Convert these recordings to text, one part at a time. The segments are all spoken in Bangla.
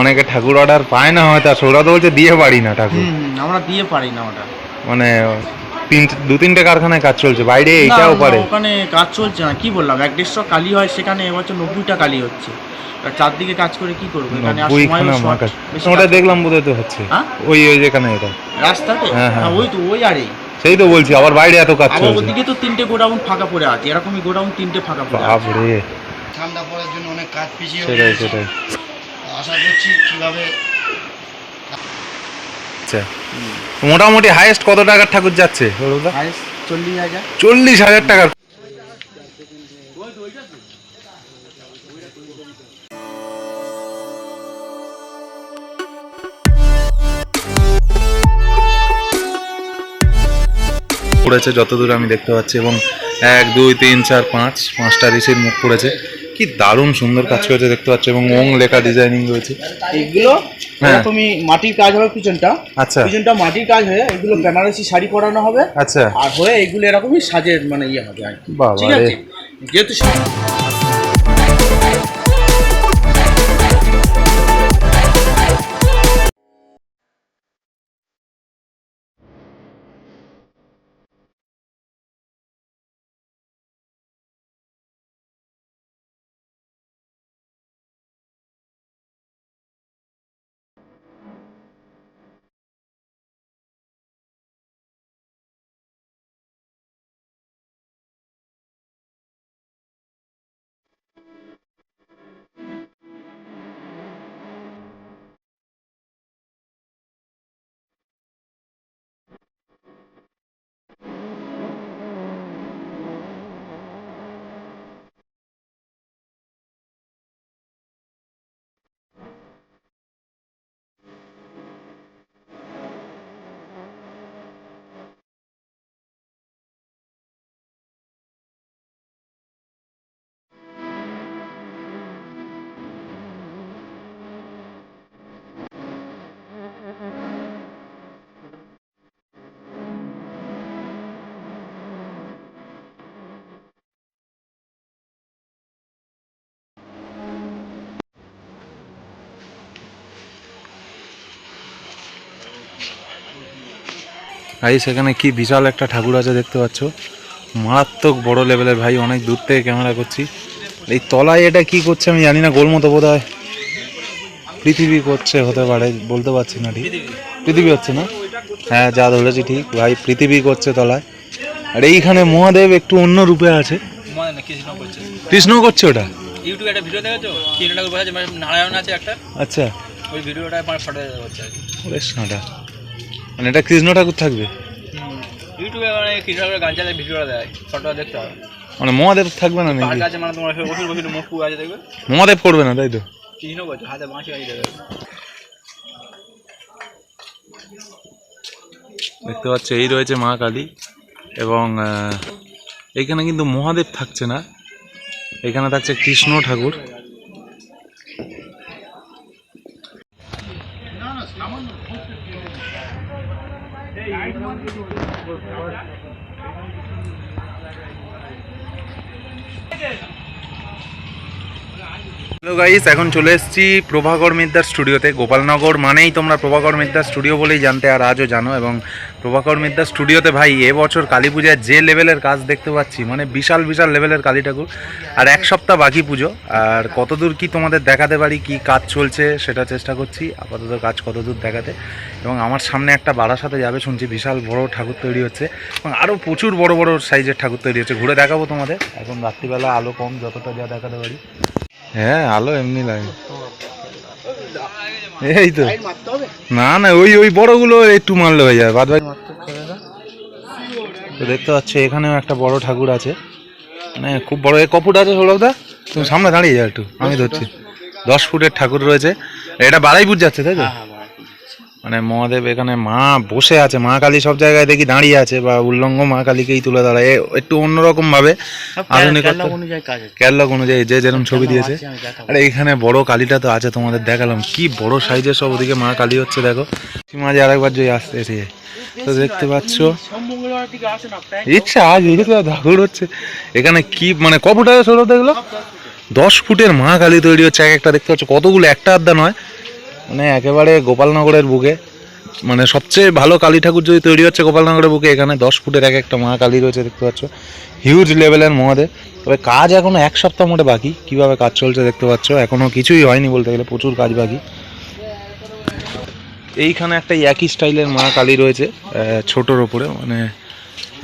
অনেকে ঠাকুর অর্ডার পায় না হয়তো আর সৌরভ তো বলছে দিয়ে পারি না ঠাকুর। আমরা দিয়ে পারি না ওটা। মানে তিন দু তিনটে কারখানায় কাজ চলছে বাইরে এইটাও পারে। ওখানে কাজ চলছে না কি বললাম এক দেড়শো কালি হয় সেখানে এবছর নব্বইটা কালি হচ্ছে। আর চারদিকে কাজ করে কি করব ওটা দেখলাম বোধহয় তো হচ্ছে। হ্যাঁ? ওই ওই যেখানে এটা। রাস্তাতে? হ্যাঁ, হ্যাঁ, হ্যাঁ, ওই তো ওই আরে। সেই তো বলছি আবার বাইরে এত কাজ চলছে। ওদিকে তো তিনটে গোডাউন ফাঁকা পড়ে আছে এরকমই গোডাউন তিনটে ফাঁকা পড়ে আছে। বাপরে ঠান্ডা পড়ার জন্য অনেক কাজ পিছিয়ে সেটাই সেটাই। আশা করছি কীভাবে আচ্ছা। মোটামুটি হাইয়েস্ট কত টাকার ঠাকুর যাচ্ছে চল্লিশ হাজার। চল্লিশ হাজার টাকার। পড়েছে যতদূর আমি দেখতে পাচ্ছি এবং এক দুই তিন চার পাঁচ পাঁচটা ঋষির মুখ পড়েছে। কি দারুণ সুন্দর কাজ করেছে দেখতে পাচ্ছ এবং ওং লেখা ডিজাইনিং রয়েছে এগুলো হ্যাঁ। তুমি মাটির কাজ হবে পিছনটা আচ্ছা পিছনটা মাটির কাজ হয়ে এগুলো বেনারসি শাড়ি পরানো হবে আচ্ছা আর হয়ে এগুলো এরকমই সাজের মানে ইয়ে হবে আর কি। বাবা ঠিক। আছে যেহেতু ভাই সেখানে কি বিশাল একটা ঠাকুর আছে দেখতে পাচ্ছ। মারাত্মক বড় লেভেলের ভাই অনেক দূর থেকে ক্যামেরা করছি। এই তলায় এটা কি করছে আমি জানি না গোল মতো বোধ হয় পৃথিবী করছে হতে পারে বলতে পারছি না ঠিক। পৃথিবী হচ্ছে না? হ্যাঁ যা ধরেছি ঠিক। ভাই পৃথিবী করছে তলায়। আর এইখানে মহাদেব একটু অন্য রূপে আছে। কৃষ্ণ করছে ওটা? ইউটিউবে একটা ভিডিও দেখেছ? মানে নারায়ণ আছে একটা। আচ্ছা। ওই ভিডিওটা আমার ফটো হচ্ছে আর কি। ওরে সাঁটা। মানে এটা কৃষ্ণ ঠাকুর থাকবে। ইউটিউবে মানে কৃষ্ণ ঠাকুরের গান চালে ভিডিওটা দেয় ফটোটা দেখতে হবে। মানে মহাদেব থাকবে না নাকি? আছে মানে তোমার ওষুধ ওষুধ মুখ আছে দেখবে? মহাদেব করবে না তাই তো? কৃষ্ণ করছে হাতে বাঁশি আছে দেখবে দেখতে পাচ্ছ এই রয়েছে মা কালী এবং এখানে কিন্তু মহাদেব থাকছে না। এখানে থাকছে কৃষ্ণ ঠাকুর। হ্যালো গাইস এখন চলে এসেছি প্রভাকর মিদ্যার স্টুডিওতে। গোপালনগর মানেই তোমরা প্রভাকর মিদ্যার স্টুডিও বলেই জানতে আর আজও জানো এবং প্রভাকর মিদ্দার স্টুডিওতে ভাই এবছর কালী পূজায় যে লেভেলের কাজ দেখতে পাচ্ছি মানে বিশাল বিশাল লেভেলের কালী ঠাকুর। আর এক সপ্তাহ বাকি পুজো। আর কতদূর কি তোমাদের দেখাতে পারি, কি কাজ চলছে সেটা চেষ্টা করছি, আপাতত কাজ কতদূর দেখাতে। এবং আমার সামনে একটা বাড়ার সাথে যাবে, শুনছি বিশাল বড় ঠাকুর তৈরি হচ্ছে। এবং আরও প্রচুর বড় বড় সাইজের ঠাকুর তৈরি হচ্ছে। ঘুরে দেখাবো তোমাদের। এখন রাত্রিবেলা আলো কম, যতটা যা দেখাতে পারি। হ্যাঁ আলো এমনি লাগে। এই তো। না না ওই ওই বড়গুলো একটু মারলে হয়ে যাবে বাদ বাকি তো দেখতে পাচ্ছ এখানেও একটা বড় ঠাকুর আছে। মানে খুব বড় এই কপুট আছে সৌরভদা তুমি সামনে দাঁড়িয়ে যাও একটু আমি ধরছি। দশ ফুটের ঠাকুর রয়েছে। এটা বাড়াইপুর যাচ্ছে তাই তো? মানে মহাদেব এখানে মা বসে আছে মা কালী সব জায়গায় দেখি দাঁড়িয়ে আছে বা উল্লঙ্গ মা কালীকেই তুলে দাঁড়ায় একটু অন্যরকম ভাবে অনুযায়ী ক্যারলক অনুযায়ী যে যেরকম ছবি দিয়েছে। আর এইখানে বড় কালীটা তো আছে তোমাদের দেখালাম কি বড় সাইজের সব ওদিকে মা কালী হচ্ছে দেখো। মাঝে আরেকবার যে আসতে এসে। তো দেখতে পাচ্ছ ইচ্ছা আজ ঠাকুর হচ্ছে। এখানে কি মানে ক ফুট আছে ষোলো দেখল? দশ ফুটের মা কালী তৈরি হচ্ছে এক একটা দেখতে পাচ্ছ কতগুলো একটা আড্ডা নয়। মানে একেবারে গোপালনগরের বুকে। মানে সবচেয়ে ভালো কালী ঠাকুর যদি তৈরি হচ্ছে গোপালনগরের বুকে, এখানে দশ ফুটের এক একটা মা কালী রয়েছে, দেখতে পাচ্ছ। হিউজ লেভেলের মহাদেব। তবে কাজ এখনও এক সপ্তাহ মোটে বাকি। কীভাবে কাজ চলছে দেখতে পাচ্ছ। এখনও কিছুই হয়নি বলতে গেলে, প্রচুর কাজ বাকি। এইখানে একটা একই স্টাইলের মা কালী রয়েছে ছোটোর ওপরে। মানে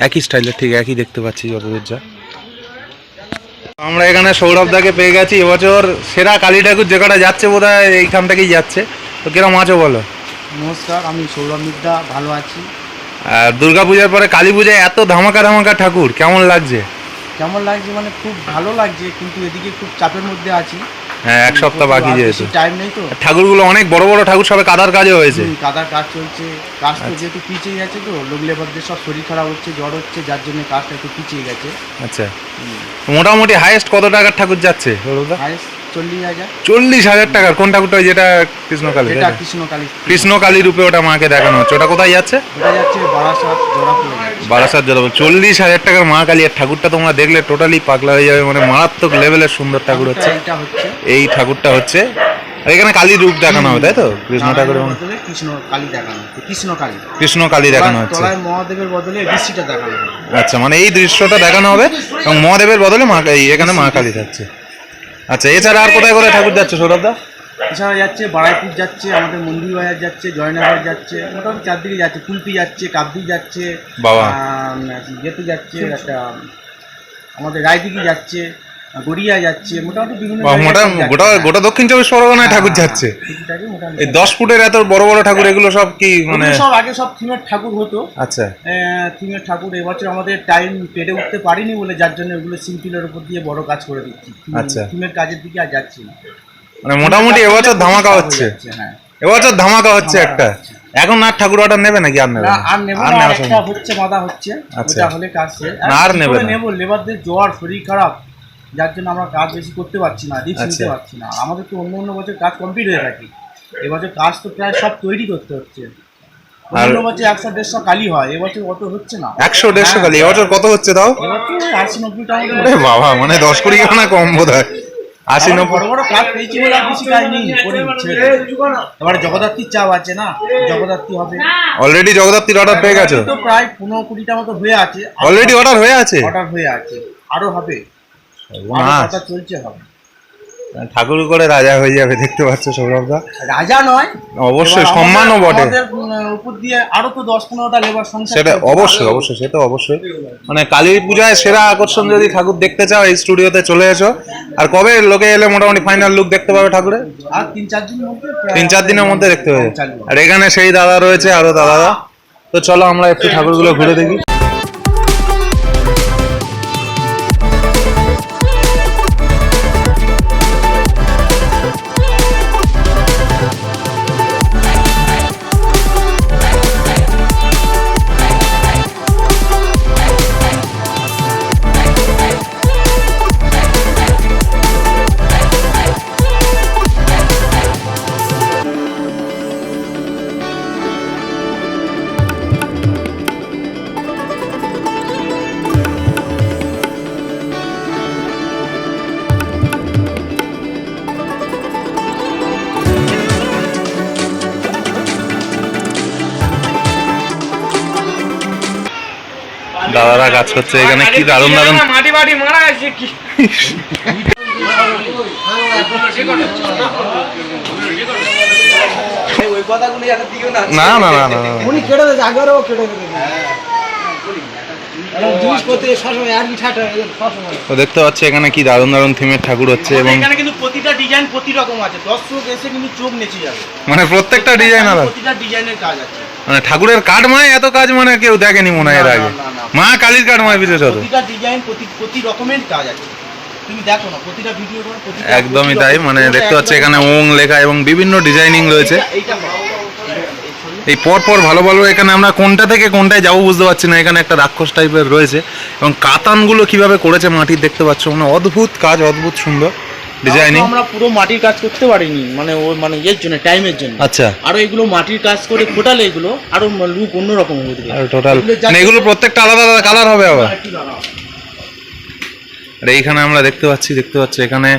একই স্টাইলের ঠিক একই দেখতে পাচ্ছি যতদূর যা। আমরা এখানে সৌরভদাকে পেয়ে গেছি। এবছর সেরা কালী ঠাকুর যে কটা যাচ্ছে বোধ হয় এইখান থেকেই যাচ্ছে। তো কিরম আছো বলো? নমস্কার আমি সৌরভ মিদ্যা ভালো আছি। আর দুর্গাপূজার পরে কালী পূজায় এত ধামাকা ধামাকা ঠাকুর কেমন লাগছে? কেমন লাগছে মানে খুব ভালো লাগছে কিন্তু এদিকে খুব চাপের মধ্যে আছি। হ্যাঁ এক সপ্তাহ বাকি যেহেতু। টাইম নেই তো। ঠাকুরগুলো অনেক বড় বড় ঠাকুর সবে কাদার কাজও হয়েছে। কাদার কাজ চলছে কাজ তো যেহেতু পিছিয়ে গেছে তো লোক লেবারদের সব শরীর খারাপ হচ্ছে জ্বর হচ্ছে যার জন্য কাজটা একটু পিছিয়ে গেছে। আচ্ছা। মোটামুটি হাইয়েস্ট কত টাকার ঠাকুর যাচ্ছে হাইয়েস্ট চল্লিশ হাজার। চল্লিশ হাজার টাকার। কোন ঠাকুরটা ওই যেটা কৃষ্ণকালী এটা কৃষ্ণকালী কৃষ্ণকালী রূপে ওটা মাকে দেখানো হচ্ছে। ওটা কোথায় যাচ্ছে? বারাসাত জোড়াপুরে বারাসাত চল্লিশ হাজার টাকার মা কালী আর ঠাকুরটা তোমরা দেখলে টোটালি পাগলা হয়ে যাবে। মানে মারাত্মক লেভেলের সুন্দর ঠাকুর হচ্ছে। এই ঠাকুরটা হচ্ছে। আর এখানে কালী রূপ দেখানো হবে তাই তো? কৃষ্ণ ঠাকুর এবং কৃষ্ণ কালী দেখানো হচ্ছে। কৃষ্ণ কালী। কৃষ্ণ কালী দেখানো হচ্ছে। তলায় মহাদেবের বদলে ঋষিটা দেখানো হবে। আচ্ছা মানে এই দৃশ্যটা দেখানো হবে এবং মহাদেবের বদলে মা এখানে মা কালী থাকছে। আচ্ছা এছাড়া আর কোথায় কোথায় ঠাকুর যাচ্ছে সৌরভদা এছাড়া যাচ্ছে বারাইপুর যাচ্ছে আমাদের মন্দির বাজার যাচ্ছে জয়নগর যাচ্ছে মোটামুটি চারদিকে যাচ্ছে কুলপি যাচ্ছে কাবদি যাচ্ছে বাবা। যেতে যাচ্ছে একটা আমাদের রায়দিঘি যাচ্ছে গড়িয়া যাচ্ছে মোটামুটি বিভিন্ন। গোটা গোটা দক্ষিণ চব্বিশ পরগনায় ঠাকুর হ্যাঁ, যাচ্ছে। এই দশ ফুটের এত বড় বড় ঠাকুর এগুলো সব কি মানে সব আগে সব থিমের ঠাকুর হতো। আচ্ছা। থিমের ঠাকুর এবছর আমাদের টাইম পেরে উঠতে পারিনি বলে যার জন্য ওগুলো সিম্পিলের উপর দিয়ে বড় কাজ করে দিচ্ছি। আচ্ছা। থিমের কাজের দিকে আর যাচ্ছি না। মানে মোটামুটি এবছর ধামাকা হচ্ছে। হ্যাঁ। এবছর ধামাকা হচ্ছে একটা। এখন আর ঠাকুর অর্ডার নেবে নাকি? আর নেবে? আর নেব আর একটা হচ্ছে বাধা হচ্ছে। আচ্ছা। ওটা হলে কাজ আর নেবে। নেব? লেবারদের জ্বর শরীর খারাপ। যার জন্য আমরা কাজ বেশি করতে পারছি না রিস্ক নিতে আচ্ছা। পারছি না। আমাদের তো অন্য অন্য বছর কাজ কমপ্লিট হয়ে থাকে। এবছর কাজ তো প্রায় সব তৈরি করতে হচ্ছে। আর- অন্য বছর একশো দেড়শো কালি হয় এবছর অত হচ্ছে না। একশো দেড়শো খালি এবছর কত হচ্ছে তাও? আশি নব্বইটা বাবা মানে দশ কুড়ি খানা কম বোধ হয় আশি নব্বই বড় বড় কাজ পেয়েছি বলে আর বেশি কাজ নেই এবারে জগদ্ধাত্রীর চাপ আছে না? জগদ্ধাত্রী হবে। অলরেডি জগদ্ধাত্রীর অর্ডার পেয়ে গেছো? তো প্রায় পনেরো কুড়িটা মতো হয়ে আছে। অলরেডি অর্ডার হয়ে আছে? অর্ডার হয়ে আছে। আরও হবে। কথা চলছে হবে ঠাকুর করে রাজা হয়ে যাবে দেখতে পাচ্ছ সৌরভদা। রাজা নয়। অবশ্যই সম্মানও বটে। উপর দিয়ে আরও তো দশ পনেরোটা লেবার সংসার সেটা। অবশ্যই অবশ্যই সেটা অবশ্যই। মানে কালী পূজায় সেরা আকর্ষণ যদি ঠাকুর দেখতে চাও এই স্টুডিওতে চলে এসো। আর কবে লোকে এলে মোটামুটি ফাইনাল লুক দেখতে পাবে ঠাকুরের আর তিন চার দিনের মধ্যে তিন চার দিনের মধ্যে দেখতে পাবে। আর এখানে সেই দাদা রয়েছে আরও দাদারা। তো চলো আমরা একটু ঠাকুরগুলো ঘুরে দেখি। দাদারা কাজ করছে এখানে কি দারুণ দারুণ মাটি মারা গেছে কি না না না না। উনি কেটে আগেরও কেটে তো দেখতে পাচ্ছি এখানে কি দারুণ দারুণ থিমের ঠাকুর হচ্ছে এবং এখানে কিন্তু প্রতিটা ডিজাইন প্রতি রকম আছে। দর্শক এসে কিন্তু চোখ নেচে যাবে। মানে প্রত্যেকটা ডিজাইন আলাদা। প্রতিটা ডিজাইনের কাজ আছে। মানে ঠাকুরের কাঠ মানে এত কাজ মানে কেউ দেখেনি মনে হয় এর আগে। মা কালীর কাঠ মানে বিশেষত। প্রতিটা ডিজাইন প্রতি প্রতি রকমের কাজ আছে। একদমই তাই মানে দেখতে পাচ্ছি এখানে ওং লেখা এবং বিভিন্ন ডিজাইনিং রয়েছে। এই পর পর ভালো ভালো এখানে আমরা কোনটা থেকে কোনটায় যাব বুঝতে পারছি না। এখানে একটা রাক্ষস টাইপের রয়েছে এবং কাতানগুলো কীভাবে করেছে মাটির দেখতে পাচ্ছ। মানে অদ্ভুত কাজ অদ্ভুত সুন্দর। ডিজাইনিং আমরা পুরো মাটির কাজ করতে পারিনি মানে ও মানে এর জন্য টাইমের জন্য। আচ্ছা। আরও এগুলো মাটির কাজ করে ফোটালে এগুলো আরও লুক অন্যরকম হয়ে যাবে। আর টোটাল এগুলো মানে এগুলো প্রত্যেকটা আলাদা আলাদা কালার হবে আবার। আর এইখানে আমরা দেখতে পাচ্ছি দেখতে পাচ্ছি এখানে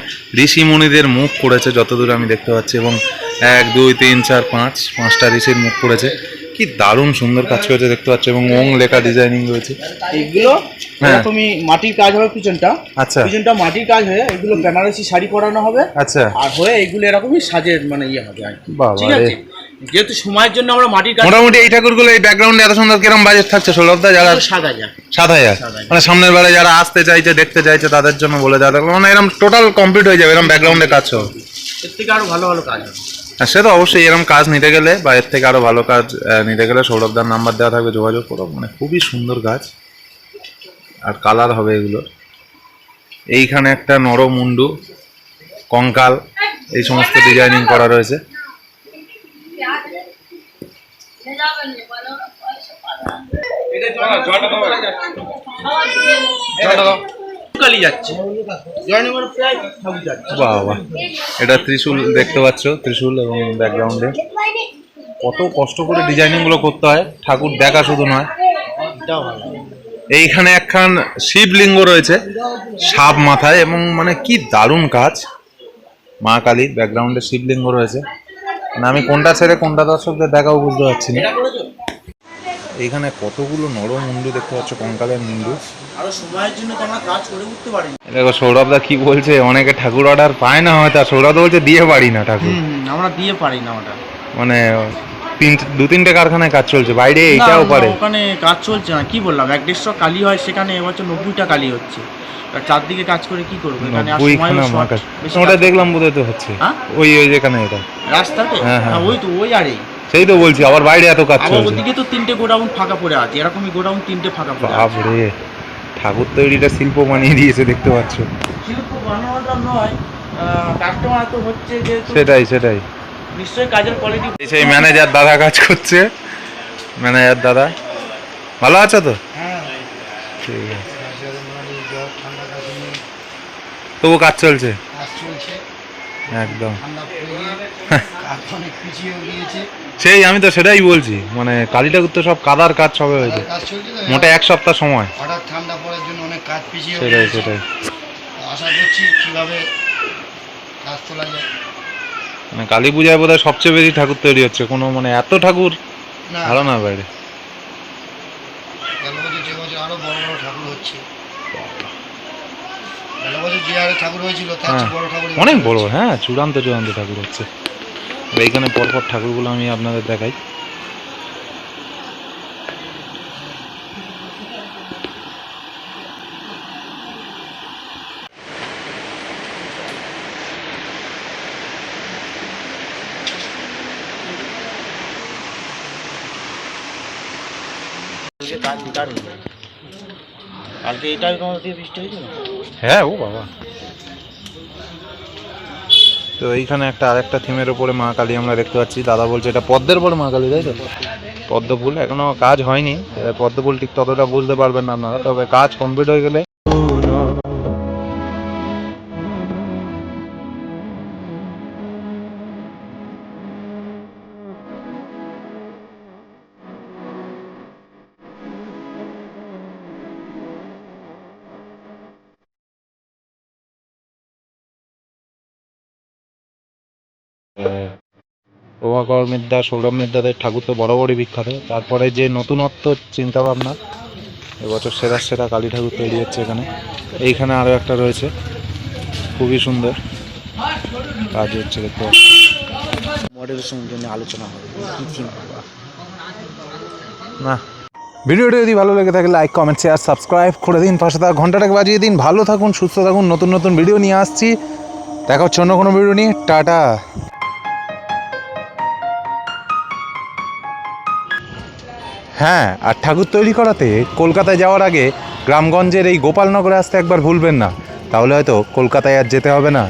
ঋষি মুনিদের মুখ করেছে যতদূর আমি দেখতে পাচ্ছি এবং এক দুই তিন চার পাঁচ পাঁচটা ঋষির মুখ পড়েছে। কি দারুণ সুন্দর কাজ করেছে দেখতে পাচ্ছ এবং ওং লেখা ডিজাইনিং রয়েছে। এগুলো হ্যাঁ। তুমি মাটির কাজ হবে পিছনটা। আচ্ছা। পিছনটা মাটির কাজ হয়ে এগুলো বেনারসি শাড়ি পরানো হবে। আচ্ছা। আর হয়ে এগুলো এরকমই সাজের মানে ইয়ে হবে আর কি। বাবা ঠিক আছে? যেহেতু সময়ের জন্য আমরা মাটির কাজ মোটামুটি এই ঠাকুরগুলো এই ব্যাকগ্রাউন্ডে এত সুন্দর কিরম বাজেট থাকছে? সৌরভদা যারা সাত হাজার। সাত হাজার। মানে সামনের বেলায় যারা আসতে চাইছে দেখতে চাইছে তাদের জন্য বলে দেওয়া মানে এরকম টোটাল কমপ্লিট হয়ে যাবে এরকম ব্যাকগ্রাউন্ডে কাজ হবে। এর থেকে আরও ভালো ভালো কাজ হবে। আর সে তো অবশ্যই এরকম কাজ নিতে গেলে বা এর থেকে আরও ভালো কাজ নিতে গেলে সৌরভদার নাম্বার দেওয়া থাকবে, যোগাযোগ করো। মানে খুবই সুন্দর কাজ আর কালার হবে এগুলো। এইখানে একটা নরমুন্ডু কঙ্কাল, এই সমস্ত ডিজাইনিং করা রয়েছে। বাহ বাহ এটা ত্রিশূল দেখতে পাচ্ছ, ত্রিশূল এবং ব্যাকগ্রাউন্ডে কত কষ্ট করে ডিজাইনিংগুলো করতে হয়, ঠাকুর দেখা শুধু নয়। এইখানে একখান শিবলিঙ্গ রয়েছে, সাপ মাথায়, এবং মানে কি দারুণ কাজ। মা কালী ব্যাকগ্রাউন্ডে শিবলিঙ্গ রয়েছে। মানে আমি কোনটা ছেড়ে কোনটা দর্শকদের দেখাও বুঝতে পারছি না। এইখানে কতগুলো নরম মুন্ডু দেখতে পাচ্ছ? কঙ্কালের মুন্ডু। আরও সময়ের জন্য তো আমরা কাজ করে উঠতে পারিনি। দেখো সৌরভদা কি বলছে? অনেকে ঠাকুর অর্ডার পায় না হয়তো সৌরভ বলছে দিয়ে পারি না ঠাকুর। আমরা দিয়ে পারি না ওটা। মানে তিন দু তিনটে কারখানায় কাজ চলছে। বাইরে না, এইটাও পারে। ওখানে কাজ চলছে না কি বললাম? এক দেড়শো কালি হয় সেখানে এবছর নব্বইটা কালি হচ্ছে। চারদিকে কাজ করে কি করব? এখানে ওটা দেখলাম বোধহয় তো হচ্ছে। হ্যাঁ? ওই ওই যেখানে এটা। রাস্তাতে? হ্যাঁ, হ্যাঁ, ওই তো ওই আর এই সেই তো বলছি আবার বাইরে এত কাজ চলছে। ওদিকে তো তিনটে গোডাউন ফাঁকা পড়ে আছে এরকমই গোডাউন তিনটে ফাঁকা পড়ে আছে। বাপরে ঠাকুর তৈরিটা শিল্প বানিয়ে দিয়েছে দেখতে পাচ্ছ। শিল্প বানানোটা নয় কাস্টমার তো হচ্ছে যেহেতু সেটাই সেটাই। নিশ্চয়ই কাজের কোয়ালিটি সেই ম্যানেজার দাদা কাজ করছে। ম্যানেজার দাদা। ভালো আছো তো? হ্যাঁ। ঠিক আছে। তবু কাজ চলছে? কাজ চলছে। একদম। সেই আমি তো সেটাই বলছি মানে কালী ঠাকুর তো সব কাদার কাজ সবে হয়েছে মোটে এক সপ্তাহ সময়। হঠাৎ ঠান্ডা পড়ার জন্য অনেক কাজ পিছিয়ে সেটাই সেটাই। আশা করছি কীভাবে কাজ তোলা যায়। মানে কালী পূজায় বোধহয় সবচেয়ে বেশি ঠাকুর তৈরি হচ্ছে। কোনো মানে এত ঠাকুর ভালো না বাইরে গেল বছর যে বছর আরও বড় বড় ঠাকুর হচ্ছে গেল বছর যে হারে ঠাকুর হয়েছিল হ্যাঁ। অনেক বড় হ্যাঁ চূড়ান্ত চূড়ান্ত ঠাকুর হচ্ছে। এইখানে পরপর ঠাকুরগুলো আমি আপনাদের দেখাই কালকে কাজ বেকার হয়ে যায় কালকে এটাই তোমার দিয়ে বৃষ্টি হয়েছিল হ্যাঁ ও বাবা। তো এইখানে একটা আরেকটা থিমের উপরে মা কালী আমরা দেখতে পাচ্ছি। দাদা বলছে এটা পদ্মের পরে মা কালী, তাই তো? পদ্ম ফুল, এখনও কাজ হয়নি। পদ্ম ফুল ঠিক ততটা বুঝতে পারবেন না আপনারা। তবে কাজ কমপ্লিট হয়ে গেলে প্রভাকর মিদ্যা সৌরভ মিদ্যাদের ঠাকুর তো বরাবরই বিখ্যাত। তারপরে যে নতুনত্ব চিন্তা ভাবনা এবছর সেরা সেরা কালী ঠাকুর তৈরি হচ্ছে এখানে। এইখানে আরও একটা রয়েছে খুবই সুন্দর। কাজ হচ্ছে দেখতে পাচ্ছি। মডেলের সঙ্গে আলোচনা হবে না। ভিডিওটি যদি ভালো লেগে থাকে লাইক কমেন্ট শেয়ার সাবস্ক্রাইব করে দিন। পাশে থাকা ঘন্টাটাকে বাজিয়ে দিন। ভালো থাকুন সুস্থ থাকুন। নতুন নতুন ভিডিও নিয়ে আসছি। দেখা হচ্ছে অন্য কোনো ভিডিও নিয়ে। টাটা। হ্যাঁ আর ঠাকুর তৈরি করাতে কলকাতায় যাওয়ার আগে গ্রামগঞ্জের এই গোপালনগরে আসতে একবার ভুলবেন না। তাহলে হয়তো কলকাতায় আর যেতে হবে না।